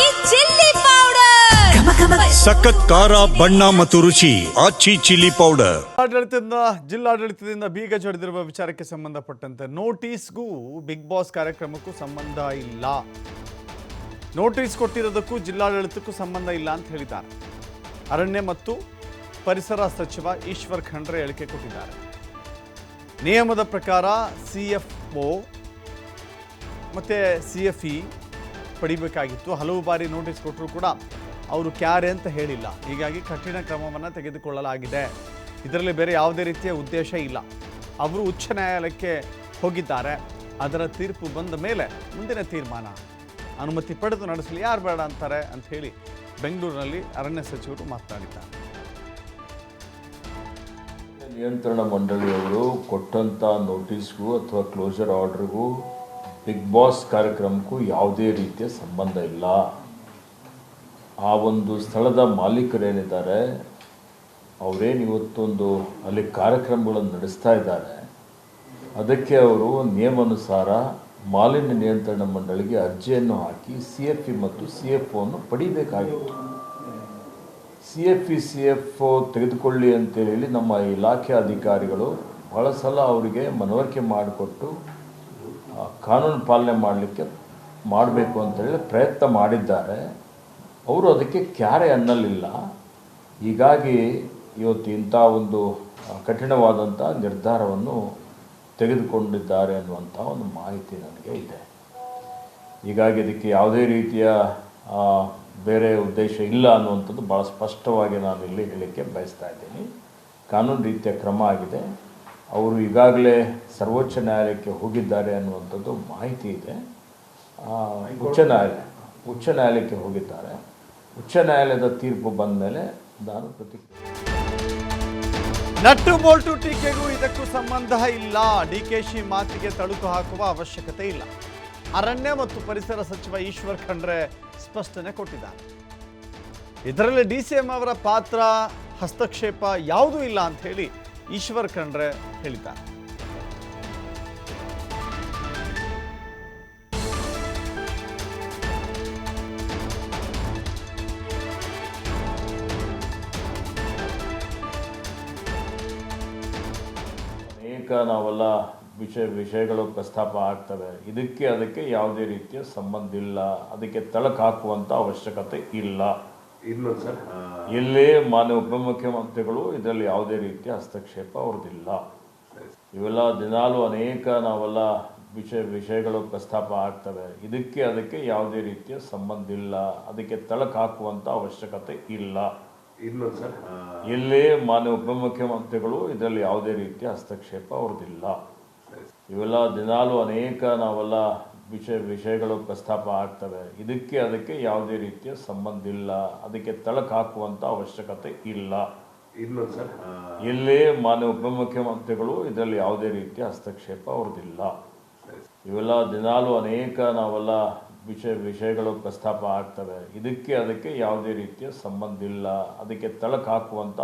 ಆಚಿ chilli powder. ಸಖತ್ ಖಾರ ಬಣ್ಣ ಮತ್ತು ರುಚಿ ಆಚಿ ಚಿಲ್ಲಿ ಪೌಡರ್. ಆಡಳಿತದಿಂದ ಜಿಲ್ಲಾಡಳಿತದಿಂದ ಬೀಗ ಜಡಿದಿರುವ ವಿಚಾರಕ್ಕೆ ಸಂಬಂಧಪಟ್ಟಂತೆ ನೋಟಿಸ್ಗೂ ಬಿಗ್ ಬಾಸ್ ಕಾರ್ಯಕ್ರಮಕ್ಕೂ ಸಂಬಂಧ ಇಲ್ಲ. ನೋಟಿಸ್ ಕೊಟ್ಟಿರೋದಕ್ಕೂ ಜಿಲ್ಲಾಡಳಿತಕ್ಕೂ ಸಂಬಂಧ ಇಲ್ಲ ಅಂತ ಹೇಳಿದ್ದಾರೆ. ಅರಣ್ಯ ಮತ್ತು ಪರಿಸರ ಸಚಿವ ಈಶ್ವರ್ ಖಂಡ್ರೆ ಹೇಳಿಕೆ ಕೊಟ್ಟಿದ್ದಾರೆ. ನಿಯಮದ ಪ್ರಕಾರ ಸಿ ಎಫ್ ಒ ಮತ್ತು ಸಿ ಎಫ್ ಇ ಪಡಿಬೇಕಾಗಿತ್ತು. ಹಲವು ಬಾರಿ ನೋಟಿಸ್ ಕೊಟ್ಟರು ಕೂಡ ಅವರು ಕ್ಯಾರೆ ಅಂತ ಹೇಳಿಲ್ಲ. ಹೀಗಾಗಿ ಕಠಿಣ ಕ್ರಮವನ್ನು ತೆಗೆದುಕೊಳ್ಳಲಾಗಿದೆ. ಇದರಲ್ಲಿ ಬೇರೆ ಯಾವುದೇ ರೀತಿಯ ಉದ್ದೇಶ ಇಲ್ಲ. ಅವರು ಉಚ್ಚ ನ್ಯಾಯಾಲಯಕ್ಕೆ ಹೋಗಿದ್ದಾರೆ. ಅದರ ತೀರ್ಪು ಬಂದ ಮೇಲೆ ಮುಂದಿನ ತೀರ್ಮಾನ. ಅನುಮತಿ ಪಡೆದು ನಡೆಸಲಿ, ಯಾರು ಬೇಡ ಅಂತಾರೆ ಅಂತ ಹೇಳಿ ಬೆಂಗಳೂರಿನಲ್ಲಿ ಅರಣ್ಯ ಸಚಿವರು ಮಾತನಾಡಿದ್ದಾರೆ. ನಿಯಂತ್ರಣ ಮಂಡಳಿಯವರು ಕೊಟ್ಟಂಥ ನೋಟಿಸ್ಗೂ ಅಥವಾ ಕ್ಲೋಸರ್ ಆರ್ಡ್ರಿಗೂ ಬಿಗ್ ಬಾಸ್ ಕಾರ್ಯಕ್ರಮಕ್ಕೂ ಯಾವುದೇ ರೀತಿಯ ಸಂಬಂಧ ಇಲ್ಲ. ಆ ಒಂದು ಸ್ಥಳದ ಮಾಲೀಕರೇನಿದ್ದಾರೆ ಅವರೇನು ಇವತ್ತೊಂದು ಅಲ್ಲಿ ಕಾರ್ಯಕ್ರಮಗಳನ್ನು ನಡೆಸ್ತಾ ಇದ್ದಾರೆ, ಅದಕ್ಕೆ ಅವರು ನಿಯಮಾನುಸಾರ ಮಾಲಿನ್ಯ ನಿಯಂತ್ರಣ ಮಂಡಳಿಗೆ ಅರ್ಜಿಯನ್ನು ಹಾಕಿ ಸಿ ಎಫ್ ಇ ಮತ್ತು ಸಿ ಎಫ್ ಒನ್ನು ಪಡಿಬೇಕಾಗಿತ್ತು. C F E, C F O ತೆಗೆದುಕೊಳ್ಳಿ ಅಂತೇಳಿ ನಮ್ಮ ಇಲಾಖೆ ಅಧಿಕಾರಿಗಳು ಬಹಳ ಸಲ ಅವರಿಗೆ ಮನವರಿಕೆ ಮಾಡಿಕೊಟ್ಟು ಕಾನೂನು ಪಾಲನೆ ಮಾಡಲಿಕ್ಕೆ ಮಾಡಬೇಕು ಅಂತೇಳಿ ಪ್ರಯತ್ನ ಮಾಡಿದ್ದಾರೆ. ಅವರು ಅದಕ್ಕೆ ಕ್ಯಾರೆ ಅನ್ನಲಿಲ್ಲ. ಹೀಗಾಗಿ ಇವತ್ತು ಇಂಥ ಒಂದು ಕಠಿಣವಾದಂಥ ನಿರ್ಧಾರವನ್ನು ತೆಗೆದುಕೊಂಡಿದ್ದಾರೆ ಅನ್ನುವಂಥ ಒಂದು ಮಾಹಿತಿ ನನಗೆ ಇದೆ. ಹೀಗಾಗಿ ಇದಕ್ಕೆ ಯಾವುದೇ ರೀತಿಯ ಬೇರೆ ಉದ್ದೇಶ ಇಲ್ಲ ಅನ್ನುವಂಥದ್ದು ಭಾಳ ಸ್ಪಷ್ಟವಾಗಿ ನಾನು ಇಲ್ಲಿ ಹೇಳಲಿಕ್ಕೆ ಬಯಸ್ತಾ ಇದ್ದೀನಿ. ಕಾನೂನು ರೀತಿಯ ಕ್ರಮ ಆಗಿದೆ. ಅವರು ಈಗಾಗಲೇ ಸರ್ವೋಚ್ಚ ನ್ಯಾಯಾಲಯಕ್ಕೆ ಹೋಗಿದ್ದಾರೆ ಅನ್ನುವಂಥದ್ದು ಮಾಹಿತಿ ಇದೆ. ಉಚ್ಚ ನ್ಯಾಯಾಲಯ ಉಚ್ಚ ನ್ಯಾಯಾಲಯಕ್ಕೆ ಹೋಗಿದ್ದಾರೆ. ಉಚ್ಚ ನ್ಯಾಯಾಲಯದ ತೀರ್ಪು ಬಂದ ಮೇಲೆ ನಾನು ಪ್ರತಿಕ್ರಿಯೆ ನಟ್ಟು ಬೋಲ್ಟು ಟೀಕೆಗೂ ಇದಕ್ಕೂ ಸಂಬಂಧ ಇಲ್ಲ. ಡಿಕೆಶಿ ಮಾತಿಗೆ ತಳುಕು ಹಾಕುವ ಅವಶ್ಯಕತೆ ಇಲ್ಲ. ಅರಣ್ಯ ಮತ್ತು ಪರಿಸರ ಸಚಿವ ಈಶ್ವರ್ ಖಂಡ್ರೆ ಸ್ಪಷ್ಟನೆ ಕೊಟ್ಟಿದ್ದಾರೆ. ಇದರಲ್ಲಿ ಡಿ ಸಿ ಎಂ ಅವರ ಪಾತ್ರ, ಹಸ್ತಕ್ಷೇಪ ಯಾವುದೂ ಇಲ್ಲ ಅಂತ ಹೇಳಿ ಈಶ್ವರ್ ಖಂಡ್ರೆ ಹೇಳಿದ್ದಾರೆ. ಅನೇಕ ನಾವೆಲ್ಲ ವಿಷಯ ವಿಷಯಗಳು ಪ್ರಸ್ತಾಪ ಆಗ್ತವೆ. ಇದಕ್ಕೆ ಅದಕ್ಕೆ ಯಾವುದೇ ರೀತಿಯ ಸಂಬಂಧ ಇಲ್ಲ. ಅದಕ್ಕೆ ತಳಕು ಹಾಕುವಂಥ ಅವಶ್ಯಕತೆ ಇಲ್ಲ. ಇಲ್ಲ ಸರ್. ಇಲ್ಲೇ ಮಾನ್ಯ ಉಪಮುಖ್ಯಮಂತ್ರಿಗಳು ಇದರಲ್ಲಿ ಯಾವುದೇ ರೀತಿಯ ಹಸ್ತಕ್ಷೇಪ ಅವ್ರದ್ದಿಲ್ಲ. ಇವೆಲ್ಲ ದಿನಾಲೂ ಅನೇಕ ನಾವೆಲ್ಲ ವಿಷಯ ವಿಷಯಗಳು ಪ್ರಸ್ತಾಪ ಆಗ್ತವೆ. ಇದಕ್ಕೆ ಅದಕ್ಕೆ ಯಾವುದೇ ರೀತಿಯ ಸಂಬಂಧ ಇಲ್ಲ. ಅದಕ್ಕೆ ತಳಕು ಹಾಕುವಂಥ ಅವಶ್ಯಕತೆ ಇಲ್ಲ. ಇಲ್ಲೇ ಮಾನ್ಯ ಉಪಮುಖ್ಯಮಂತ್ರಿಗಳು ಇದರಲ್ಲಿ ಯಾವುದೇ ರೀತಿಯ ಹಸ್ತಕ್ಷೇಪ ಅವ್ರದ್ದಿಲ್ಲ. ಇವೆಲ್ಲ ದಿನಾಲೂ ಅನೇಕ ನಾವೆಲ್ಲ ವಿಷಯ ವಿಷಯಗಳು ಪ್ರಸ್ತಾಪ ಆಗ್ತವೆ. ಇದಕ್ಕೆ ಅದಕ್ಕೆ ಯಾವುದೇ ರೀತಿಯ ಸಂಬಂಧ ಇಲ್ಲ. ಅದಕ್ಕೆ ತಳಕು ಹಾಕುವಂಥ ಅವಶ್ಯಕತೆ ಇಲ್ಲ. ಇನ್ನು ಸರ್? ಇಲ್ಲೇ ಮಾನ್ಯ ಉಪಮುಖ್ಯಮಂತ್ರಿಗಳು ಇದರಲ್ಲಿ ಯಾವುದೇ ರೀತಿಯ ಹಸ್ತಕ್ಷೇಪ ಅವ್ರದ್ದಿಲ್ಲ ಇವೆಲ್ಲ ದಿನಾಲು ಅನೇಕ ನಾವೆಲ್ಲ ವಿಷಯ ವಿಷಯಗಳು ಪ್ರಸ್ತಾಪ ಆಗ್ತವೆ. ಇದಕ್ಕೆ ಅದಕ್ಕೆ ಯಾವುದೇ ರೀತಿಯ ಸಂಬಂಧ ಇಲ್ಲ. ಅದಕ್ಕೆ ತಳಕು ಹಾಕುವಂಥ